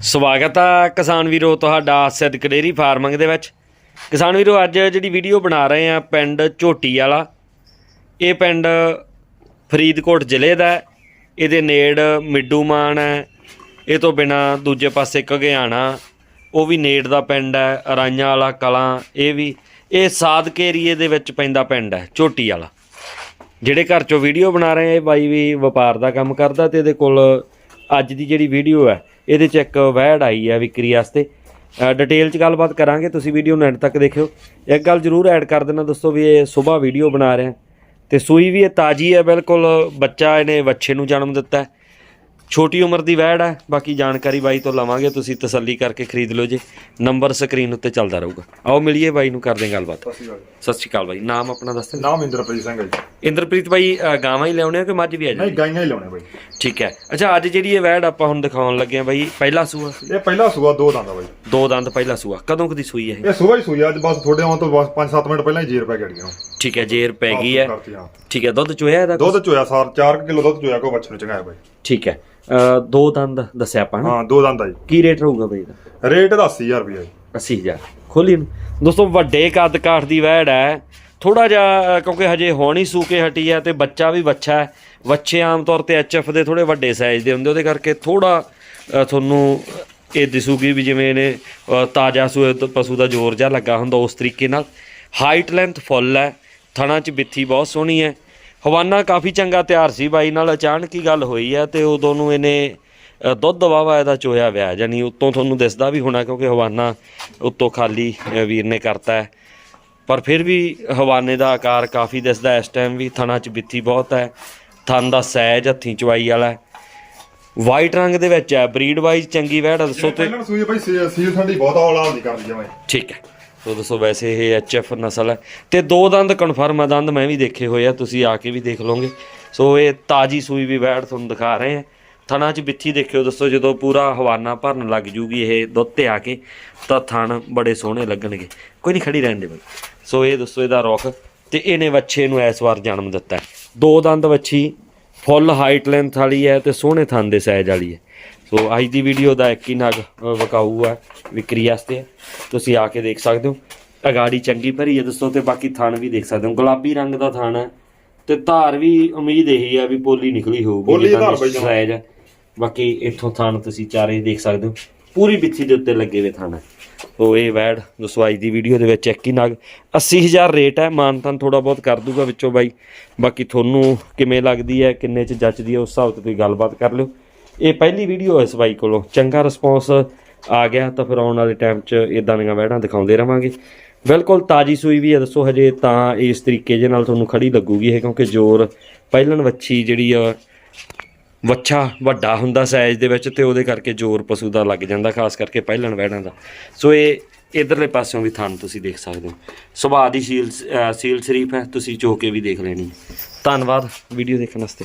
ਸਵਾਗਤ ਆ ਕਿਸਾਨ ਵੀਰੋ ਤੁਹਾਡਾ ਸਿੱਧਕ ਡੇਰੀ ਫਾਰਮਿੰਗ ਦੇ ਵਿੱਚ। ਕਿਸਾਨ ਵੀਰੋ, ਅੱਜ ਜਿਹੜੀ ਵੀਡੀਓ ਬਣਾ ਰਹੇ ਆ ਪਿੰਡ ਝੋਟੀ ਵਾਲਾ, ਇਹ ਪਿੰਡ ਫਰੀਦਕੋਟ ਜ਼ਿਲ੍ਹੇ ਦਾ ਇਹਦੇ ਨੇੜ ਮਿੱਡੂਮਾਨ ਹੈ। ਇਹ ਤੋਂ ਬਿਨਾ ਦੂਜੇ ਪਾਸੇ ਘਗਿਆਣਾ, ਉਹ ਵੀ ਨੇੜ ਦਾ ਪਿੰਡ ਹੈ ਰਾਈਆਂ ਵਾਲਾ ਕਲਾਂ, ਇਹ ਵੀ, ਇਹ ਸਾਦਕ ਏਰੀਏ ਦੇ ਵਿੱਚ ਪੈਂਦਾ ਪਿੰਡ ਹੈ, ਝੋਟੀ ਵਾਲਾ। ਜਿਹੜੇ ਘਰ ਚੋਂ ਵੀਡੀਓ ਬਣਾ ਰਹੇ ਆ, ਇਹ ਬਾਈ ਵੀ ਵਪਾਰ ਦਾ ਕੰਮ ਕਰਦਾ ਤੇ ਇਹਦੇ ਕੋਲ ਅੱਜ ਦੀ ਜਿਹੜੀ ਵੀਡੀਓ ਹੈ ਇਹਦੇ ਚ ਇੱਕ ਵੈਡ ਆਈ ਹੈ ਵਿਕਰੀ ਵਾਸਤੇ। ਡਿਟੇਲ ਚ ਗੱਲਬਾਤ ਕਰਾਂਗੇ, ਤੁਸੀਂ ਵੀਡੀਓ ਨੂੰ ਐਂਡ ਤੱਕ ਦੇਖਿਓ। ਇੱਕ ਗੱਲ ਜ਼ਰੂਰ ਐਡ ਕਰ ਦੇਣਾ ਦੋਸਤੋ ਵੀ ਇਹ ਸਵੇਰ ਵੀਡੀਓ ਬਣਾ ਰਹੇ। ਹਾਂ ਤੇ ਸੂਈ ਵੀ ਇਹ ਤਾਜੀ ਹੈ ਬਿਲਕੁਲ ਬੱਚਾ ਇਹਨੇ ਵੱਛੇ ਨੂੰ ਜਨਮ ਦਿੱਤਾ। ਹੈ ਛੋਟੀ ਉਮਰ ਦੀ ਵੈੜ ਹੈ ਬਾਕੀ ਜਾਣਕਾਰੀ ਬਾਈ ਤੋਂ ਲਵਾਂਗੇ ਤੁਸੀਂ ਤਸੱਲੀ ਕਰਕੇ ਖਰੀਦ ਲਓ ਜੀ। ਨੰਬਰ ਸਕਰੀਨ ਉੱਤੇ ਚੱਲਦਾ ਰਹੂਗਾ। ਆਓ ਮਿਲੀਏ ਬਾਈ ਨੂੰ ਕਰਦੇ ਗੱਲਬਾਤ। ਸਤਿ ਸ਼੍ਰੀ ਅਕਾਲ ਬਾਈ ਨਾਮ ਆਪਣਾ ਦੱਸ ਦਿਓ। ਨਾਮ ਇੰਦਰਪ੍ਰੀਤ ਸਿੰਘ ਹੈ ਜੀ। ਇੰਦਰਪ੍ਰੀਤ ਬਾਈ ਗਾਵਾਂ ਹੀ ਲਿਆਉਣੇ ਆ ਕਿ ਮੱਝ ਵੀ ਆ ਨਹੀਂ ਜਾਂਦੀ? ਗਾਈਆਂ ਹੀ ਲਾਉਣੇ ਬਾਈ। ਠੀਕ ਹੈ। ਅੱਛਾ ਅੱਜ ਜਿਹੜੀ ਇਹ ਵੈੜ ਆਪਾਂ ਹੁਣ ਦਿਖਾਉਣ ਲੱਗੇ ਆ ਬਾਈ ਪਹਿਲਾ ਸੂਆ ਇਹ ਪਹਿਲਾ ਸੂਆ ਦੋ ਦੰਦ ਆ ਬਾਈ। ਦੋ ਦੰਦ ਪਹਿਲਾ ਸੂਆ। ਕਦੋਂ ਕਦੀ ਸੂਈ ਹੈ ਇਹ? ਸੂਆ ਹੀ ਸੂਈ ਅੱਜ ਬਸ ਤੁਹਾਡੇ ਆਉਣ ਤੋਂ ਬਸ 5-7 ਮਿੰਟ ਪਹਿਲਾਂ ਹੀ ਜੀਰ ਪੈ ਗੜੀਆਂ ਠੀਕ ਹੈ ਜੇਰ ਪੈ ਗਈ ਹੈ। ਠੀਕ ਹੈ ਦੁੱਧ ਚੋਇਆ ਇਹਦਾ ਦੁੱਧ ਚੋਇਆ ਸਾਰ 4 ਕਿਲੋ ਦੁੱਧ ਚੋਇਆ ਕੋ ਬੱਚੇ ਨੂੰ ਚੰਗਾਇਆ ਬਾਈ। ਠੀਕ ਹੈ। ਦੋ ਦੰਦ ਦੱਸਿਆ ਆਪਾਂ ਨਾ। ਹਾਂ ਦੋ ਦੰਦ ਆ ਜੀ। ਕੀ ਰੇਟ ਰਹੂਗਾ ਬਾਈ ਦਾ ਰੇਟ ਦਾ 80000 ਰੁਪਏ ਜੀ। 80000 ਖੋਲੀ ਨੂੰ ਦੋਸਤੋ ਵੱਡੇ ਕੱਦ ਕਾਠ ਦੀ ਵੈੜ ਹੈ। ਥੋੜਾ ਜਿਹਾ ਕਿਉਂਕਿ ਹਜੇ ਹੋਣੀ ਸੂਕੇ ਹਟੀ ਹੈ ਤੇ ਬੱਚਾ ਵੀ ਬੱਚਾ ਹੈ। ਬੱਚੇ ਆਮ ਤੌਰ ਤੇ ਐਚਐਫ ਦੇ ਥੋੜੇ ਵੱਡੇ ਸਾਈਜ਼ ਦੇ ਹੁੰਦੇ ਉਹਦੇ ਕਰਕੇ ਥੋੜਾ ਤੁਹਾਨੂੰ ਇਹ ਦਿਸੂਗੀ ਵੀ ਜਿਵੇਂ ਇਹਨੇ ਅ, ਤਾਜ਼ਾ ਸੂਏ ਪਸ਼ੂ ਦਾ ਜ਼ੋਰ ਜਿਹਾ ਲੱਗਾ ਹੁੰਦਾ ਉਸ ਤਰੀਕੇ ਨਾਲ। ਹਾਈਟ ਲੈਂਥ ਫੁੱਲ ਹੈ। ਥਣਾ 'ਚ ਬਿੱਥੀ ਬਹੁਤ ਸੋਹਣੀ ਹੈ। ਹਵਾਨਾ ਕਾਫੀ ਚੰਗਾ ਤਿਆਰ ਸੀ ਬਾਈ ਨਾਲ ਅਚਾਨਕ ਹੀ ਗੱਲ ਹੋਈ ਹੈ ਤੇ ਉਦੋਂ ਨੂੰ ਇਹਨੇ ਦੁੱਧ ਵਾਵਾ ਇਹਦਾ ਚੋਇਆ ਵਿਆ ਜਾਨੀ ਉੱਤੋਂ ਤੁਹਾਨੂੰ ਦਿਸਦਾ ਵੀ ਹੋਣਾ ਕਿਉਂਕਿ ਹਵਾਨਾ ਉੱਤੋਂ ਖਾਲੀ ਵੀਰ ਨੇ ਕਰਤਾ ਪਰ ਫਿਰ ਵੀ ਹਵਾਨੇ ਦਾ ਆਕਾਰ ਕਾਫੀ ਦਿਸਦਾ ਇਸ ਟਾਈਮ ਵੀ ਥਣਾ 'ਚ ਬਿੱਥੀ ਬਹੁਤ ਹੈ। ਥਣ ਦਾ ਸਾਈਜ਼ ਹੱਥੀਂ ਚਵਾਈ ਵਾਲਾ ਵਾਈਟ ਰੰਗ ਦੇ ਵਿੱਚ ਹੈ ਬਰੀਡ ਵਾਈਜ਼ ਚੰਗੀ ਵੈੜ ਆ, ਦੱਸੋ ਤੇ ਪਹਿਲਾਂ ਸੂਈ ਬਾਈ ਸੀ- ਸੀਲ ਠੰਡੀ ਬਹੁਤ ਔਲਾ ਨਹੀਂ ਕਰਦੀ ਜਮਾਈ ਠੀਕ ਹੈ। ਸੋ ਦੱਸੋ ਵੈਸੇ ਇਹ ਐਚਐਫ ਨਸਲ ਹੈ। ਤੇ ਦੋ ਦੰਦ ਕਨਫਰਮ ਆ, ਦੰਦ ਮੈਂ ਵੀ ਦੇਖੇ ਹੋਏ ਆ, ਤੁਸੀਂ ਆ ਕੇ ਵੀ ਦੇਖ ਲਓਗੇ। ਸੋ ਇਹ ਤਾਜੀ ਸੂਈ ਵੀ ਵੈੜ ਤੁਹਾਨੂੰ ਦਿਖਾ ਰਹੇ ਆ। ਥਣਾ 'ਚ ਬਿੱਥੀ ਦੇਖਿਓ ਦੱਸੋ, ਜਦੋਂ ਪੂਰਾ ਹਵਾਨਾ ਭਰਨ ਲੱਗ ਜੂਗੀ ਇਹ ਦੁੱਧ ਤੇ ਆ ਕੇ, ਤਾਂ ਥਣ ਬੜੇ ਸੋਹਣੇ ਲੱਗਣਗੇ। ਕੋਈ ਨਹੀਂ ਖੜੀ ਰਹਿਣ ਦੇ ਬਈ। ਸੋ ਇਹ ਦੱਸੋ ਇਹਦਾ ਰੁੱਖ, ਤੇ ਇਹਨੇ ਵੱਛੇ ਨੂੰ ਇਸ ਵਾਰ ਜਨਮ ਦਿੱਤਾ। ਦੋ ਦੰਦ ਵੱਛੀ, ਫੁੱਲ ਹਾਈਟ ਲੈਂਥ ਵਾਲੀ ਹੈ ਤੇ ਸੋਹਣੇ ਥਣ ਦੇ ਸਾਈਜ਼ ਵਾਲੀ ਹੈ। ਸੋ ਅੱਜ ਦੀ ਵੀਡੀਓ ਦਾ ਇੱਕ ਹੀ ਨਗ ਵਿਕਾਊ ਹੈ ਵਿਕਰੀ ਵਾਸਤੇ। ਤੁਸੀਂ ਆ ਕੇ ਦੇਖ ਸਕਦੇ ਹੋ। ਅਗਾੜੀ ਚੰਗੀ ਭਰੀ ਹੈ ਦੋਸਤੋ ਤੇ ਬਾਕੀ ਥਣ ਵੀ ਦੇਖ ਸਕਦੇ ਹੋ। ਗੁਲਾਬੀ ਰੰਗ ਦਾ ਥਣ ਹੈ ਤੇ ਧਾਰ ਵੀ ਉਮੀਦ ਇਹੀ ਆ ਵੀ ਪੋਲੀ ਨਿਕਲੀ ਹੋਊਗੀ ਪੋਲੀ ਧਾਰ ਬਈ ਹੈ। ਬਾਕੀ ਇੱਥੋਂ ਥਣ ਤੁਸੀਂ ਚਾਰੇ ਦੇਖ ਸਕਦੇ ਹੋ। ਪੂਰੀ ਬਿੱਥੀ ਦੇ ਉੱਤੇ ਲੱਗੇ ਹੋਏ ਥਣ ਹੈ। ਉਹ ਇਹ ਵੈੜ ਦੋਸਤੋ ਅੱਜ ਦੀ ਵੀਡੀਓ ਦੇ ਵਿੱਚ ਇੱਕ ਹੀ ਨਗ। 80000 ਰੇਟ ਹੈ ਮਾਨਤਨ ਥੋੜਾ ਬਹੁਤ ਕਰ ਦੂਗਾ ਵਿੱਚੋਂ ਬਾਈ। ਬਾਕੀ ਤੁਹਾਨੂੰ ਕਿਵੇਂ ਲੱਗਦੀ ਹੈ ਕਿੰਨੇ ਚ ਜੱਚਦੀ ਹੈ ਉਸ ਹਿਸਾਬ ਤੇ ਤੁਸੀਂ ਗੱਲਬਾਤ ਕਰ ਲਿਓ। ਇਹ ਪਹਿਲੀ ਵੀਡੀਓ ਹੈ ਇਸ ਬਾਈ ਕੋਲੋਂ। ਚੰਗਾ ਰਿਸਪੌਂਸ ਆ ਗਿਆ ਤਾਂ ਫਿਰ ਆਉਣ ਵਾਲੇ ਟਾਈਮ 'ਚ ਇਦਾਂ ਦੀਆਂ ਵੈੜਾਂ ਦਿਖਾਉਂਦੇ ਰਵਾਂਗੇ। ਬਿਲਕੁਲ ਤਾਜੀ ਸੂਈ ਵੀ ਹੈ, ਦੱਸੋ ਹਜੇ ਤਾਂ ਇਸ ਤਰੀਕੇ ਜੇ ਨਾਲ ਤੁਹਾਨੂੰ ਖੜੀ ਲੱਗੂਗੀ ਇਹ, ਕਿਉਂਕਿ ਜ਼ੋਰ ਪਹਿਲਣ ਵੱਛੀ ਜਿਹੜੀ ਆ, ਵੱਛਾ ਵੱਡਾ ਹੁੰਦਾ ਸਾਈਜ਼ ਦੇ ਵਿੱਚ ਤੇ ਉਹਦੇ ਕਰਕੇ ਜ਼ੋਰ ਪਸ਼ੂ ਦਾ ਲੱਗ ਜਾਂਦਾ, ਖਾਸ ਕਰਕੇ ਪਹਿਲਣ ਵੈੜਾਂ ਦਾ। ਸੋ ਇਹ ਇਧਰਲੇ ਪਾਸਿਓਂ ਵੀ ਥਣ ਤੁਸੀਂ ਦੇਖ ਸਕਦੇ ਹੋ। ਸੁਭਾਅ ਦੀ ਸੀਲ ਸੀਲ ਸ਼ਰੀਫ ਹੈ, ਤੁਸੀਂ ਚੋ ਕੇ ਵੀ ਦੇਖ ਲੈਣੀ। ਹੈ। ਧੰਨਵਾਦ ਵੀਡੀਓ ਦੇਖਣ ਵਾਸਤੇ।